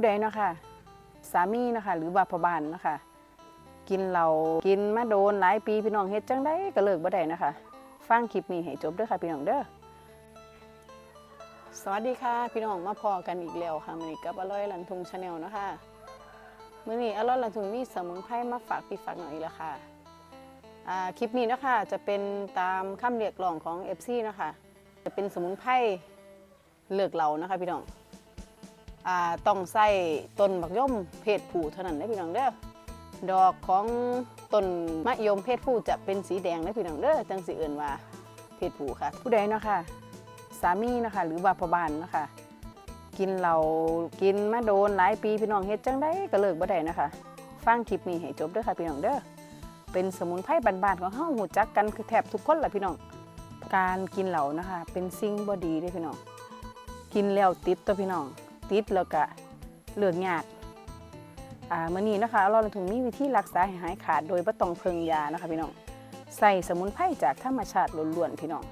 ผู้ใดเนาะค่ะสามีเนาะค่ะหรือว่าพ่อบ้านเนาะค่ะกินเรากินมาโดนหลายปีพี่น้องเฮ็ดจังได้ก็เลิกบ่ได้นะคะฟังคลิปนี้ให้จบเด้อค่ะพี่น้องเด้อสวัสดีค่ะ พี่น้องมาพอกันอีกแล้วค่ะมือนี้กับอร่อยลันทุงชาแนลนะคะมือนี้อร่อยลันทุงมีสมุนไพรมาฝากพี่ฝากหน่อยล้วค่ะคลิปนี้นะคะจะเป็นตามคำเรียกร้องของ FC เนะคะจะเป็นสมุนไพรเลือกเหล่านะคะพี่น้อง อ่าต้องใส่ต้นบักย่อมเพศผู้เท่านั้นได้พี่น้องเด้อดอกของต้นมะยมเพศผู้จะเป็นสีแดงได้พี่น้องเด้อจังสีเอื่นว่าเพศผู้ค่ะ ผู้ใดเนาะค่ะสามีเนาะคะหรือว่าพ่อบ้านเนาะคะกินเรากินมาโดนหลายปีพี่น้องเฮ็ดจังได้ก็เลิกบ่ได้นะคะ ฟังคลิปนี้ให้จบเด้อค่ะพี่น้องเด้อเป็นสมุนไพรบ้านๆของเฮาหูจักกันคือแทบทุกคนแหละพี่น้อง การกินเหล่านะคะ เป็นสิ่งบ่ดีเด้พี่น้อง กินแล้วติดตัวพี่น้อง ติดแล้วก็เลือกยากอ่ามื่อนี้นะคะเราถึงมีวิธีรักษาให้หายขาดโดยบ่ต้องเพิงยานะคะพี่น้องใส่สมุนไพรจากธรรมชาติล้วนๆพี่น้อง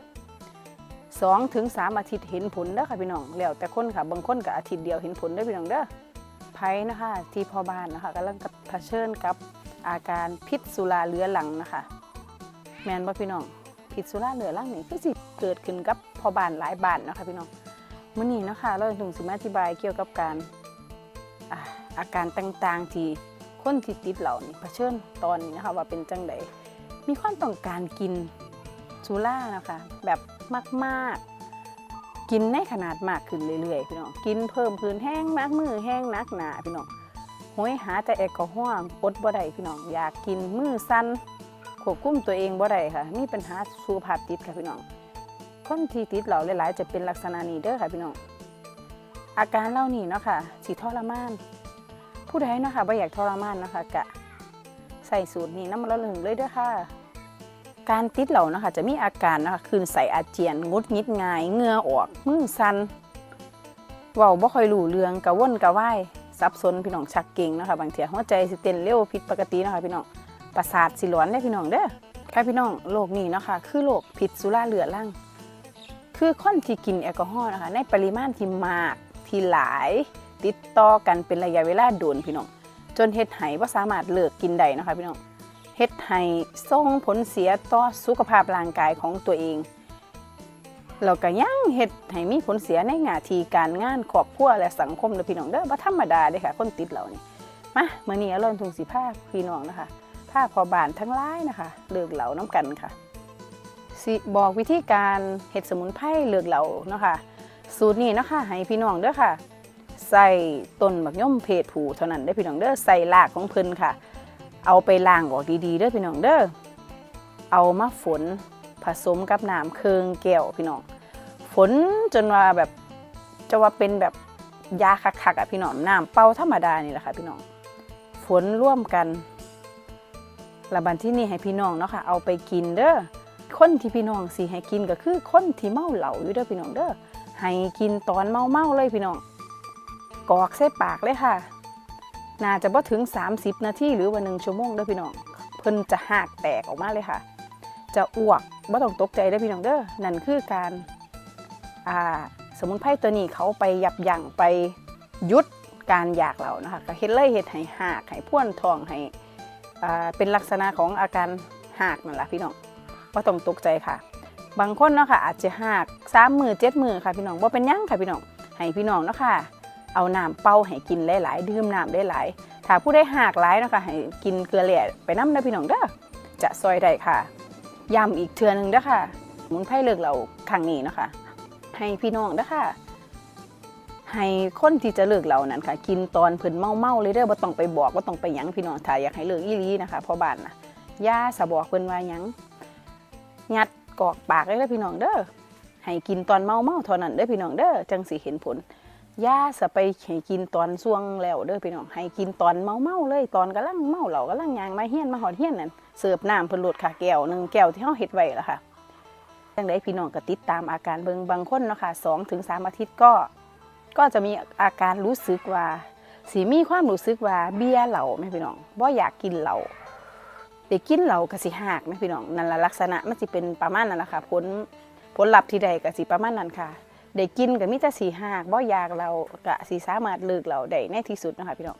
สองถึงสามอาทิตย์เห็นผลเด้อค่ะพี่น้องแล้วแต่คนค่ะบางคนก็อาทิตย์เดียวเห็นผลเด้พี่น้องเด้อไผนะคะที่พ่อบ้านนะคะกำลังเผชิญกับอาการพิษสุราเรื้อรังนะคะ แมนบ่พี่น้องพิษสุราเรื้อรังนี่คือสิเกิดขึ้นกับพ่อบ้านหลายบ้านนะคะพี่น้อง มื่อนี้นะคะเราถึงสิมาอธิบายเกี่ยวกับการอาอาการต่างๆที่คนที่ติดเหล่านี่เผชิญตอนนี้นะคะว่าเป็นจังไดมีความต้องการกินสุรานะคะแบบมากๆ กินในขนาดมากขึ้นเรื่อยๆพี่น้องกินเพิ่มพื้นแห้งนักมือแห้งนักหนาพี่น้องโหยหาแต่แอลกอฮอล์อดบ่ได้พี่น้องอยากกินมือสั้นควบคุมตัวเองบ่ได้ค่ะมีปัญหาสุขภาพจิตค่ะพี่น้อง คนที่ติดเหล่าหลายๆ จะเป็นลักษณะนี้เด้อค่ะพี่น้องอาการเหล่านี้เนาะค่ะสิทรมาน ผู้ใดเนาะค่ะบ่อยากทรมานเนาะคะกะใส่สูตรนี้น้ำมันละหนึ่งเลยเด้อค่ะ การติดเหล่านะค่ะจะมีอาการนะคะคืนใส่อาเจียนงุดงิดง่ายเงื่อออกมือสันเว้าบ่ค่อยรู้เรื่องกระว่นกระว่ายสับสนพี่น้องชักเก่งนะคะบางเทีหัวใจสิเต้นเร็วผิดปกตินะค่ะพี่น้องประสาทสิหลอนได้พี่น้องเด้อค่ะพี่น้องโรคนี้เนาะค่ะคือโรคพิษสุราเรื้อรัง คือคนที่กินแอลกอฮอล์นะคะ ในปริมาณที่มากที่หลาย ติดต่อกันเป็นระยะเวลาโดนพี่น้อง จนเฮ็ดให้ว่าสามารถเลิกกินได้นะคะพี่น้องเฮ็ดให้ส่งผลเสียต่อสุขภาพร่างกายของตัวเองแล้วก็ยังเฮ็ดให้มีผลเสียในหน้าที่การงานครอบครัวและสังคมเด้อพี่น้องเด้อบ่ธรรมดาเด้ค่ะ คนติดเหล่านี่มาเมื้อนี้อร่อยทุงสิพาพี่น้องนะคะพาพอบานทั้งหลายนะคะเลิกเหล่าน้ำกันค่ะ สิบอกวิธีการเห็ดสมุนไพรเหลือกเหลาเนาะค่ะสูตรนี้เนาะค่ะให้พี่น้องเด้อค่ะ ใส่ต้นบักย่อมเพศผูเท่านั้นได้พี่น้องเด้อใส่รากของเพิ่นค่ะ เอาไปล้างออกดีๆเด้อพี่น้องเด้อเอามาฝนผสมกับน้ำเคืองแก้วพี่น้องฝนจนว่าแบบจะว่าเป็นแบบยาคักๆอะพี่น้องน้ำเป่าธรรมดานี่แหละค่ะพี่น้องฝนร่วมกันแล้วบันที่นี่ให้พี่น้องเนาะค่ะเอาไปกินเด้อ คนที่พี่น้องสิให้กินก็คือคนที่เมาเหล้าอยู่เด้อพี่น้องเด้อให้กินตอนเมาเมาเลยพี่น้องกอกใส่ปากเลยค่ะ น่าจะบ่ถึง 30 นาทีหรือว่า1ชั่วโมงเด้อพี่น้อง เพิ่นจะหากแตกออกมาเลยค่ะ จะอ้วกบ่ต้องตกใจเด้อพี่น้องเด้อนั่นคือการอ่าสมุนไพรตัวนี้เขาไปยับยั้งไปยุดการอยากเรานะคะก็เฮ็ดเลยเฮ็ดให้หากให้พ่วนท้องให้อ่าเป็นลักษณะของอาการหากนั่นแหละพี่น้อง ว่าต้องตกใจค่ะ บางคนเนาะค่ะอาจจะหักสามมือเจ็ดมือค่ะพี่น้องว่าเป็นยังค่ะพี่น้องให้พี่น้องเนาะค่ะเอาน้ำเป่าให้กินหลายๆดื่มน้ำได้หลายถ้าผู้ได้หักหลายเนาะค่ะให้กินเกลือแหล่ไปน้ำได้พี่น้องเด้อจะซอยได้ค่ะย้ำอีกเทือหนึงเด้อค่ะมุนไพรเลือกเราครั้งนี้เนาะค่ะให้พี่น้องเด้อค่ะให้คนที่จะเลิกเรานั้นค่ะ กินตอนเพิ่นเมาเมาเลยเด้อบ่ต้องไปบอกว่าต้องไปหยังพี่น้องถ้าอยากให้เลิกอีหลีนะคะพ่อบ้านนะยาสะบอกเพิ่นว่าหยัง งัดกอกปากเลยเด้อพี่น้องเด้อให้กินตอนเมาเมาเท่านั้นเด้อพี่น้องเด้อจังสิเห็นผลย่าสะไปให้กินตอนช่วงแล้วเด้อพี่น้องให้กินตอนเมาเมาเลยตอนกำลังเมาเหล่ากำลังยางมาเฮียนมาหอดเฮียนนั่นเสิร์ฟน้ำเพิ่นโหลดค่ะแก้วหนึ่งแก้วที่เฮาเฮ็ดไว้ล่ะค่ะจังไดพี่น้องก็ติดตามอาการเบิ่งบางคนเนาะค่ะ2ถึง3อาทิตย์ก็ ก็จะมีอาการรู้สึกว่าสิมีความรู้สึกว่าเบียเหล่าแม่พี่น้องบ่อยากกินเหล่า ได้กินเหล้าก็สิหักนะพี่น้องนั่นละลักษณะมันสิเป็นประมาณนั้นแหละค่ะผลผลลัพธ์ที่ใดก็สิประมาณนั้นค่ะได้กินก็มีแต่สีหากบ่อยากเราก็สิสามารถเลิกเราได้ในที่สุดนะคะพี่น้อง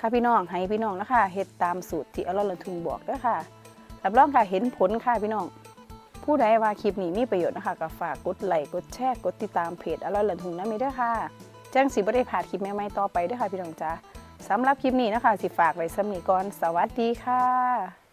ค่ะพี่น้องให้พี่น้องนะคะเฮ็ดตามสูตรที่อร่อยละทุงบอกด้อค่ะรับรองค่ะเห็นผลค่ะพี่น้องผู้ใดว่าคลิปนี้มีประโยชน์นะคะก็ฝากกดไลค์กดแชร์กดติดตามเพจอร่อยละทุงนะมีด้อค่ะแจ้งสิบ่ได้พลาดคลิปใหม่ๆต่อไปด้อค่ะพี่น้องจ้าสำหรับคลิปนี้นะคะ สิฝากไว้สำนีก่อน สวัสดีค่ะ